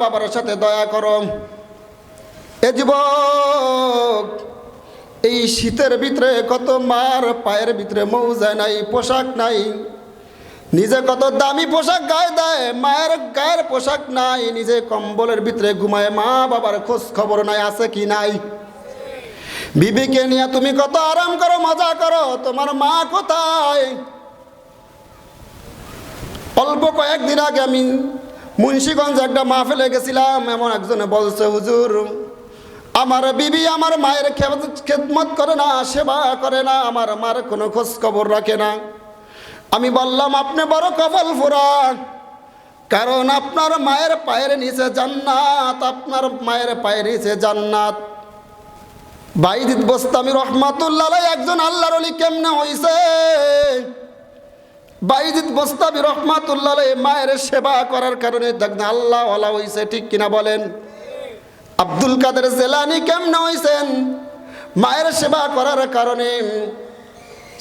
বাবার সাথে দয়া করো। এ যুবক, এই শীতের ভিতরে কত মার, পায়ের ভিতরে মৌজা নাই, পোশাক নাই। নিজে কত দামি পোশাক গায়ে দেয়, মায়ের গায়ের পোশাক নাই। নিজে কম্বলের ভিতরে ঘুমায়, মা বাবার খোঁজ খবর নাই, আছে কি নাই? বিবিকে নিয়ে তুমি কত আরাম করো, মজা করো, তোমার মা কোথায়? অল্প কয়েকদিন আগে আমি মুন্সীগঞ্জে একটা মাহফিলে গেছিলাম, এমন একজনে বলছে, হুজুর, আমার বিবি আমার মায়ের খেদ- খেদমত করে না, সেবা করে না, আমার মার কোনো খোঁজ খবর রাখে না। আমি বললাম, আপনি বড় কপাল ফুরান কারণ আপনার মায়ের পায়ের নিচে জান্নাত, আপনার মায়ের পায়ের নিচে জান্নাত। বাইদিত বস্তামি রহমাতুল্লাহ একজন আল্লাহর অলি কেমনে হইছে? বাইজিদ বস্তাবি রহমাতুল্লাহ মায়ের সেবা করার কারণে দেখনা আল্লাহ ওলা হইছে, ঠিক কিনা বলেন? আব্দুল কাদের জেলানি কেমন হইছেন? মায়ের সেবা করার কারণে,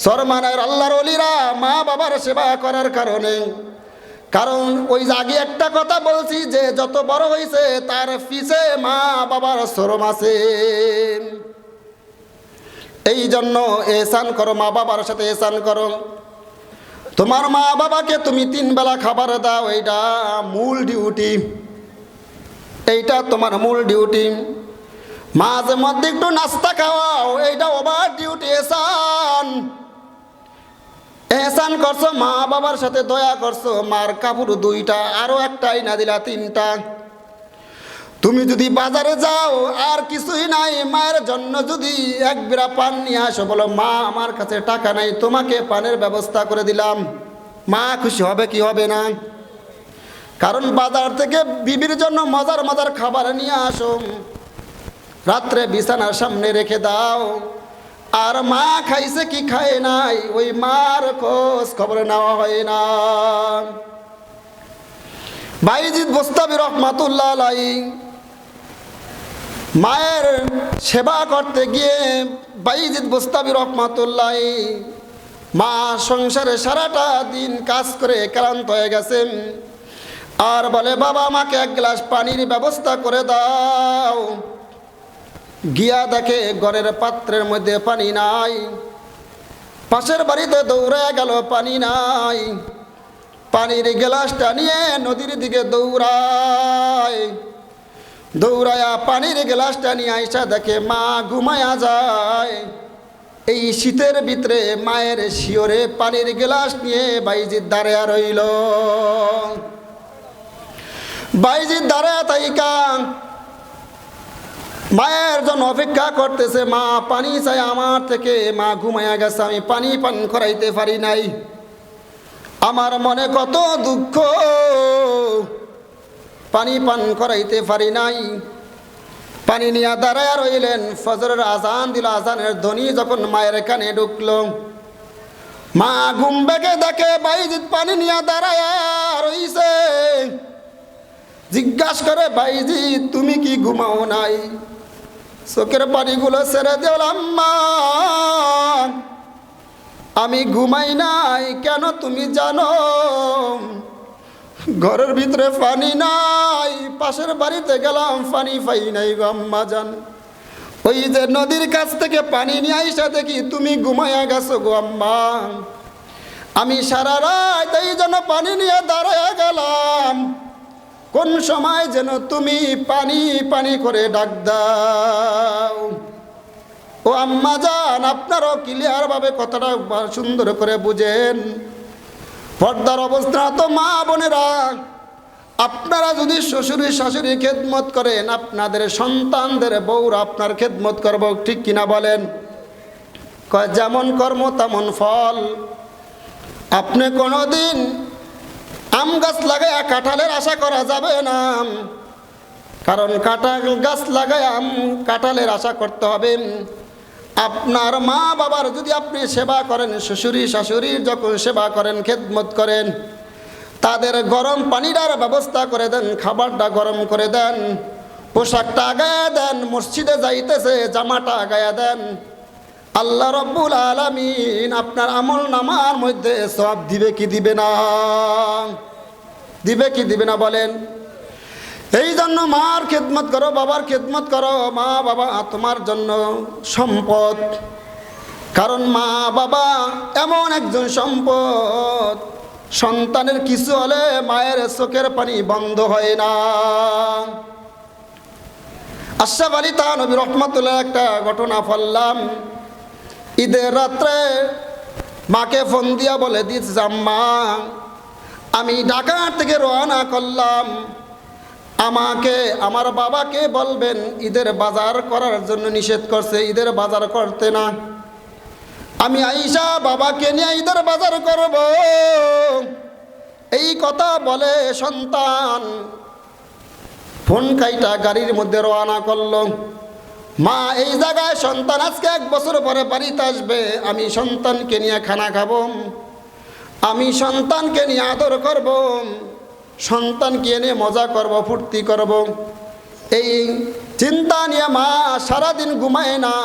সরমানের আল্লাহর অলিরা মা বাবার সেবা করার কারণে, কারণ ওই আগে একটা কথা বলছি যে যত বড় হয়েছে তার পিছে মা বাবার শরম আছে। এই জন্য এসান করো, মা বাবার সাথে এসান করো। তোমার মা বাবাকে তুমি তিন বেলা খাবার দাও, এইটা মূল ডিউটি এইটা তোমার মূল ডিউটি মাঝে মধ্যে একটু নাস্তা খাওয়াও, এইটা ওভার ডিউটি এসান এহসান করছ, মা বাবার সাথে দয়া করছ, মার কাপড় দুইটা, আরও একটা আইনা দিলা, তিনটা। তুমি যদি বাজারে যাও, আর কিছুই নাই, মায়ের জন্য যদি এক বিরা পান নিয়ে আসো, বলো, মা, আমার কাছে টাকা নাই, তোমাকে পানের ব্যবস্থা করে দিলাম। মা খুশি হবে কি হবে না? কারণ বাজার থেকে বিবির জন্য মজার মজার খাবার নিয়ে আসো। রাত্রে বিছানার সামনে রেখে দাও। আর মা খাইছে কি খায় নাই, ওই মার খোঁজ খবর নেওয়া হয় না। বাইজিৎ বস্তাবি রহমাতুল্লাহ আলাই মায়ের সেবা করতে গিয়ে বাইজিৎ বস্তাবি রহমাতুল্লাহ মা সংসারে সারাটা দিন কাজ করে ক্লান্ত হয়ে গেছেন আর বলে, বাবা, আমাকে এক গ্লাস পানির ব্যবস্থা করে দাও। গিয়া দেখে ঘরের পাত্রের মধ্যে পানি নাই। পাশের বাড়িতে দৌড়ে গেল, পানি নাই। পানির গ্লাসটা নিয়ে নদীর দিকে দৌড়ায়। দৌড়ায়া পানির গ্লাসটা নিয়ে আইসা দেখে মা ঘুমায়া যায়। এই শীতের ভিতরে মায়ের শিওরে পানির গ্লাস নিয়ে বাইজির দাঁড়িয়ে রইল। বাইজির দাঁড়ায় তাইকা মায়ের জন্য অপেক্ষা করতেছে, মা, পানি চাই আমার থেকে। মা ঘুমায়া গেছে, আমি পানি পান করাইতে পারি নাই। আমার মনে কত দুঃখ। পানি পান করাইতে পারি নাই। পানি নিয়ে দাঁড়ায় রইলেন। ফজরের আজান দিল আজানের ধ্বনি যখন মায়ের কানে ঢুকলো। মা ঘুম বেগে দেখে বাইজিৎ পানি নিয়ে দাঁড়ায় রইছে। জিজ্ঞাস করে বাইজি তুমি কি ঘুমাও নাই? চোখের পানিগুলো ছেড়ে দিলাম মা আমি ঘুমাই নাই, কেন তুমি জানো? ঘরের ভিতরে পানি নাই, পাশের বাড়িতে গেলাম, পানি পাই নাই গো আম্মা জান। ওই যে নদীর কাছ থেকে পানি নিয়ে আইসা দেখি তুমি ঘুমাইয়া গেছো গো আম্মা। আমি সারা রাত এই জন্য পানি নিয়ে দাঁড়ায় গেলাম। কোন সময় যেন তুমি পানি পানি করে ডাক দাও। ও আম্মা যান আপনারও ক্লিয়ার ভাবে কথাটা সুন্দর করে বুঝেন। পর্দার অবস্থা তো মা বোনেরা। আপনারা যদি শ্বশুরি শাশুড়ি খেদমত করেন, আপনাদের সন্তানদের বউরা আপনার খেদমত করব, ঠিক কিনা বলেন? যেমন কর্ম তেমন ফল। আপনি কোনোদিন আম গাছ লাগায় কাঁঠালের আশা করা যাবে না। কারণ কাঁঠাল গাছ লাগায় আম কাঁঠালের আশা করতে হবে। আপনার মা বাবার যদি আপনি সেবা করেন, শ্বশুরি শাশুড়ির যখন সেবা করেন, খেদমত করেন, তাদের গরম পানিটার ব্যবস্থা করে দেন, খাবারটা গরম করে দেন, পোশাকটা আগায়া দেন, মসজিদে যাইতেছে, জামাটা আগায়া দেন, আল্লাহ রব্বুল আলামিন আপনার আমল নামার মধ্যে সব দিবে কি দিবে না? দিবে কি দিবে না বলেন? এই জন্য মার খেদমত করো, বাবার খেদমত করো, মা, বাবা তোমার জন্য সম্পদ। কারণ মা, বাবা এমন একজন সম্পদ। সন্তানের কিছু হলে মায়ের চোখের পানি বন্ধ হয় না। আশরাফ আলী তা নবী রহমতুল্লাহ একটা ঘটনা ফললাম ঈদের রাত্রে মাকে ফোন দিয়া বলে, দিস আম্মা আমি ঢাকা থেকে রওনা করলাম। আমাকে, আমার বাবাকে বলবেন, ঈদের বাজার করার জন্য নিষেধ করছে, ঈদের বাজার করতে না। আমি আইসা বাবাকে নিয়ে ঈদের বাজার করব। এই কথা বলে সন্তান ফোন কাইটা গাড়ির মধ্যে রওনা করল। মা, এই জায়গায় সন্তান আজকে এক বছর পরে বাড়িতে আসবে, আমি সন্তানকে নিয়ে খানা খাব। আমি সন্তানকে নিয়ে আদর করব। সন্তানকে নিয়ে মজা করব, ফুর্তি করব। এই চিন্তা নিয়ে মা সারাদিন ঘুমায় না।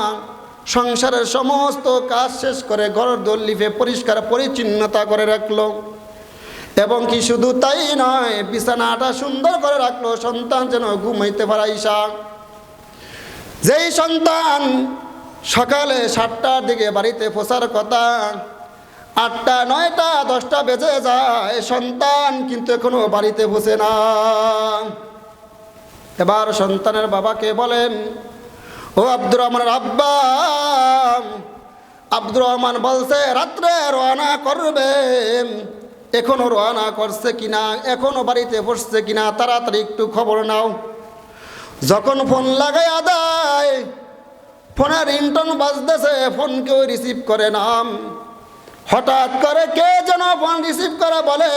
সংসারের সমস্ত কাজ শেষ করে ঘর দল্লিফে পরিষ্কার পরিচ্ছন্নতা করে রাখল। এবং কি শুধু তাই নয়, বিছানাটা সুন্দর করে রাখল, সন্তান যেন ঘুমাইতে পারাইসা যেই সন্তান সকালে সাতটার দিকে বাড়িতে ফোসার কথা আটটা, নয়টা, দশটা বেজে যায়। সন্তান কিন্তু এখনও বাড়িতে বসে না। এবার সন্তানের বাবাকে বলেন, ও আব্দুর রহমানের আব্বা, আব্দুর রহমান বলছে, রাত্রে রওনা করবে এখনও রওনা করছে কিনা, এখনও বাড়িতে বসছে কিনা, তাড়াতাড়ি একটু খবর নাও। যখন ফোন লাগাই আদায় ফোনের রিংটন বাজতেছে ফোন কেউ রিসিভ করে নাম হঠাৎ করে কে যেন ফোন রিসিভ করে বলে,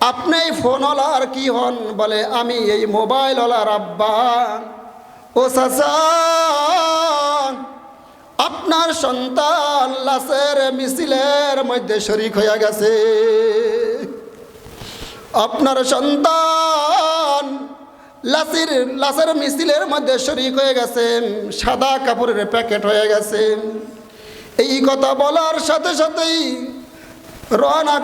আপনি এই ফোনওয়ালার কি হন? বলে, আমি এই মোবাইলওয়ালার আব্বা ও চাচা আপনার সন্তান লাশের মিছিলের মধ্যে শরিক হয়ে গেছে। আপনার সন্তান লাসির লাশের মিছিলের মধ্যে শরিক হয়ে গেছে, সাদা কাপড়ের প্যাকেট হয়ে গেছে। এই কথা বলার সাথে সাথেই রওনা